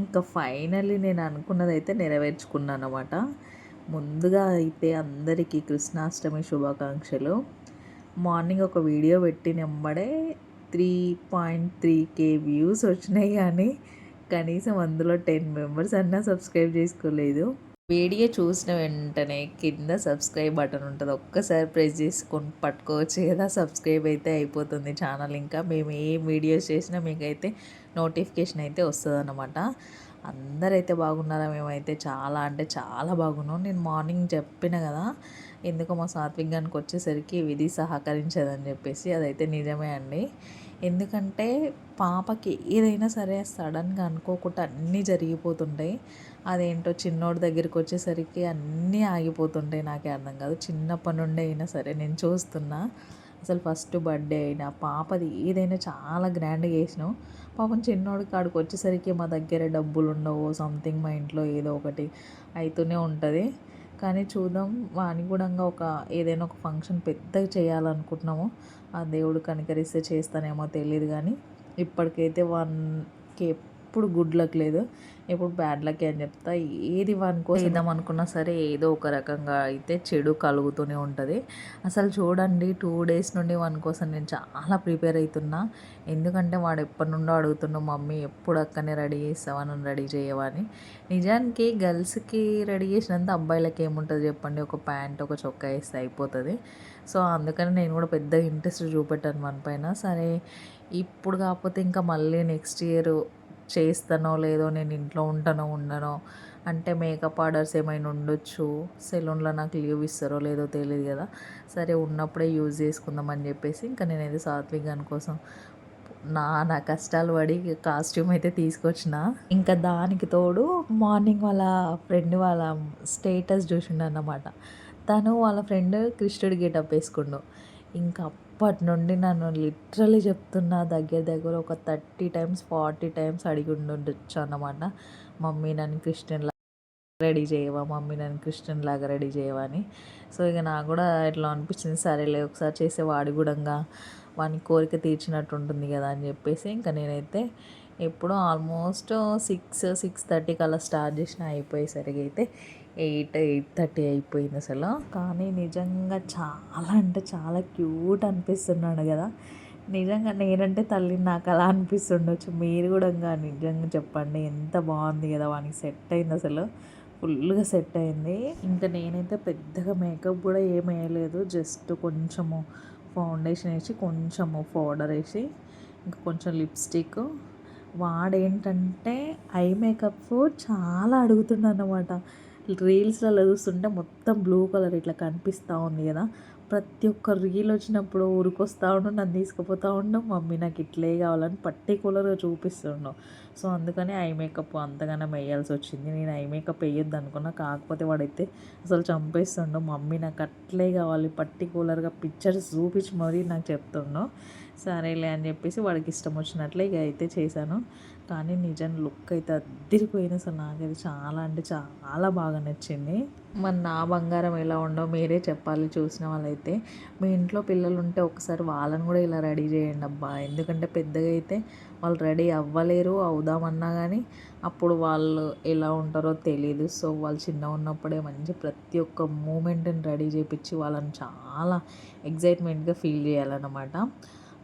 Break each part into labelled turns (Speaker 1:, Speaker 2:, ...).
Speaker 1: ఇంకా ఫైనల్లీ నేను అనుకున్నది అయితే నెరవేర్చుకున్నాను అనమాట ముందుగా అయితే అందరికీ కృష్ణాష్టమి శుభాకాంక్షలు. మార్నింగ్ ఒక వీడియో పెట్టి నెంబడే three point three K views వచ్చినాయి కానీ కనీసం అందులో టెన్ మెంబర్స్ అన్నా సబ్స్క్రైబ్ చేసుకోలేదు. వీడియో చూసిన వెంటనే కింద సబ్స్క్రైబ్ బటన్ ఉంటుంది. ఒక్కసారి ప్రెస్ చేసుకొని పట్టుకోవచ్చు కదా సబ్స్క్రైబ్ అయితే అయిపోతుంది ఛానల్. ఇంకా మేము ఏ వీడియోస్ చేసినా మీకైతే నోటిఫికేషన్ అయితే వస్తుంది అనమాట అందరైతే బాగున్నారా మేమైతే చాలా అంటే చాలా బాగున్నాం. నేను మార్నింగ్ చెప్పిన కదా ఎందుకో మా సాత్విక్ గానికి వచ్చేసరికి విధి సహకరించదని చెప్పేసి అదైతే నిజమే అండి. ఎందుకంటే పాపకి ఏదైనా సరే సడన్గా అనుకోకుండా అన్నీ జరిగిపోతుంటాయి. అదేంటో చిన్నోడి దగ్గరికి వచ్చేసరికి అన్నీ ఆగిపోతుంటాయి. నాకే అర్థం కాదు. చిన్నప్పటి నుండి అయినా సరే నేను చూస్తున్నా. అసలు ఫస్ట్ బర్త్డే అయినా పాపది ఏదైనా చాలా గ్రాండ్గా చేసినావు పాపం చిన్నోడి కాడికి వచ్చేసరికి మా దగ్గర డబ్బులు ఉండవు సంథింగ్ మా ఇంట్లో ఏదో ఒకటి అవుతూనే ఉంటుంది. కానీ చూద్దాం వాని కూడా ఒక ఏదైనా ఒక ఫంక్షన్ పెద్దగా చేయాలనుకుంటున్నాము. ఆ దేవుడు కనికరిస్తే చేస్తానేమో తెలియదు కానీ ఇప్పటికైతే వన్ కే ఎప్పుడు గుడ్ లక్ లేదు. ఎప్పుడు బ్యాడ్ లక్ అని చెప్తా. ఏది వన్ అనుకున్నా సరే ఏదో ఒక రకంగా అయితే చెడు కలుగుతూనే ఉంటుంది. అసలు చూడండి టూ డేస్ నుండి వన్ కోసం నేను చాలా ప్రిపేర్ అవుతున్నా ఎందుకంటే వాడు ఎప్పటి నుండో అడుగుతున్నా మమ్మీ ఎప్పుడు అక్కనే రెడీ చేస్తావా? నన్ను రెడీ చేయవని నిజానికి గర్ల్స్కి రెడీ చేసినంత అబ్బాయిలకి ఏముంటుంది చెప్పండి. ఒక ప్యాంట్ ఒక చొక్కా వేస్తే అయిపోతుంది. సో అందుకని నేను కూడా పెద్ద ఇంట్రెస్ట్ చూపెట్టాను మన పైన. సరే ఇప్పుడు కాకపోతే ఇంకా మళ్ళీ నెక్స్ట్ ఇయర్ చేస్తానో లేదో నేను ఇంట్లో ఉంటానో ఉండనో అంటే మేకప్ ఆర్డర్స్ ఏమైనా ఉండొచ్చు. సెలూన్లో నాకు లీవ్ ఇస్తారో లేదో తెలియదు కదా. సరే ఉన్నప్పుడే యూజ్ చేసుకుందామని చెప్పేసి ఇంకా నేనైతే సాత్విక్ గాని కోసం నా నా కష్టాలు పడి కాస్ట్యూమ్ అయితే తీసుకొచ్చిన. ఇంకా దానికి తోడు మార్నింగ్ వాళ్ళ ఫ్రెండ్ వాళ్ళ స్టేటస్ చూసిండు అన్నమాట తను వాళ్ళ ఫ్రెండ్ కృష్ణుడు గేటప్ వేసుకుండు. ఇంకా అప్పటి నుండి నన్ను లిటరలీ చెప్తున్నా దగ్గర దగ్గర ఒక థర్టీ టైమ్స్ ఫార్టీ టైమ్స్ అడిగి ఉండొచ్చు అన్నమాట. మమ్మీ నన్ను క్రిస్టియన్ రెడీ చేయవా? మమ్మీ నన్ను క్రిస్టియన్ లాగా రెడీ చేయవా? అని. సో ఇక నాకు కూడా ఇట్లా అనిపించింది సరేలే ఒకసారి చేసే వాడి కూడా వాని కోరిక తీర్చినట్టు ఉంటుంది కదా అని చెప్పేసి ఇంకా నేనైతే ఎప్పుడో ఆల్మోస్ట్ సిక్స్ సిక్స్ థర్టీకి అలా స్టార్ట్ చేసిన అయిపోయేసరికి అయితే ఎయిట్ ఎయిట్ థర్టీ అయిపోయింది అసలు. కానీ నిజంగా చాలా అంటే చాలా క్యూట్ అనిపిస్తున్నాడు కదా. నిజంగా నేనంటే తల్లి నాకు అలా అనిపిస్తుండొచ్చు. మీరు కూడా నిజంగా చెప్పండి ఎంత బాగుంది కదా వానికి సెట్ అయింది అసలు. ఫుల్గా సెట్ అయింది. ఇంకా నేనైతే పెద్దగా మేకప్ కూడా ఏం వేయలేదు. జస్ట్ కొంచెము ఫౌండేషన్ వేసి కొంచెము పౌడర్ వేసి ఇంకా కొంచెం లిప్స్టిక్ వాడేంటంటే ఐ మేకప్ చాలా అడుగుతున్నాను అనమాట రీల్స్లలో చూస్తుంటే మొత్తం బ్లూ కలర్ ఇట్లా కనిపిస్తూ ఉంది కదా. ప్రతి ఒక్క రీల్ వచ్చినప్పుడు ఊరికొస్తూ ఉండు నన్ను తీసుకుపోతూ ఉండు మమ్మీ నాకు ఇట్లే కావాలని పర్టికులర్గా చూపిస్తుండు. సో అందుకని ఐ మేకప్ అంతగానో వేయాల్సి వచ్చింది. నేను ఐ మేకప్ వేయొద్దు అనుకున్నా కాకపోతే వాడైతే అసలు చంపేస్తుండు. మమ్మీ నాకు అట్లే కావాలి పర్టికులర్గా పిక్చర్స్ చూపించి మరీ నాకు చెప్తుండు. సరేలే అని చెప్పేసి వాడికి ఇష్టం వచ్చినట్లే ఇక అయితే చేశాను. కానీ నిజం లుక్ అయితే అద్దరిపోయింది అసలు. నాకైతే చాలా అంటే చాలా బాగా నచ్చింది. మరి నా బంగారం ఎలా ఉండో మీరే చెప్పాలి చూసిన వాళ్ళైతే. మీ ఇంట్లో పిల్లలు ఉంటే ఒకసారి వాళ్ళని కూడా ఇలా రెడీ చేయండి అబ్బా. ఎందుకంటే పెద్దగా అయితే వాళ్ళు రెడీ అవ్వలేరు అవుదామన్నా కానీ అప్పుడు వాళ్ళు ఎలా ఉంటారో తెలియదు సో వాళ్ళు చిన్న ఉన్నప్పుడే మంచి ప్రతి ఒక్క మూమెంట్ని రెడీ చేయించి వాళ్ళని చాలా ఎగ్జైట్మెంట్గా ఫీల్ చేయాలన్నమాట.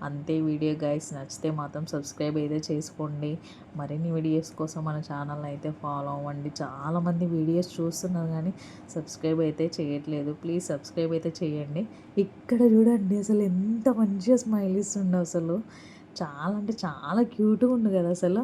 Speaker 1: అంతే వీడియో గైస్ నచ్చితే మాత్రం సబ్స్క్రైబ్ అయితే చేసుకోండి. మరిన్ని వీడియోస్ కోసం మన ఛానల్ అయితే ఫాలో అవ్వండి. చాలామంది వీడియోస్ చూస్తున్నారు కానీ సబ్స్క్రైబ్ అయితే చేయట్లేదు. ప్లీజ్ సబ్స్క్రైబ్ అయితే చేయండి. ఇక్కడ చూడండి అసలు ఎంత మంచిగా స్మైల్ ఇస్తుండే అసలు. చాలా అంటే చాలా క్యూట్గా ఉంది కదా అసలు.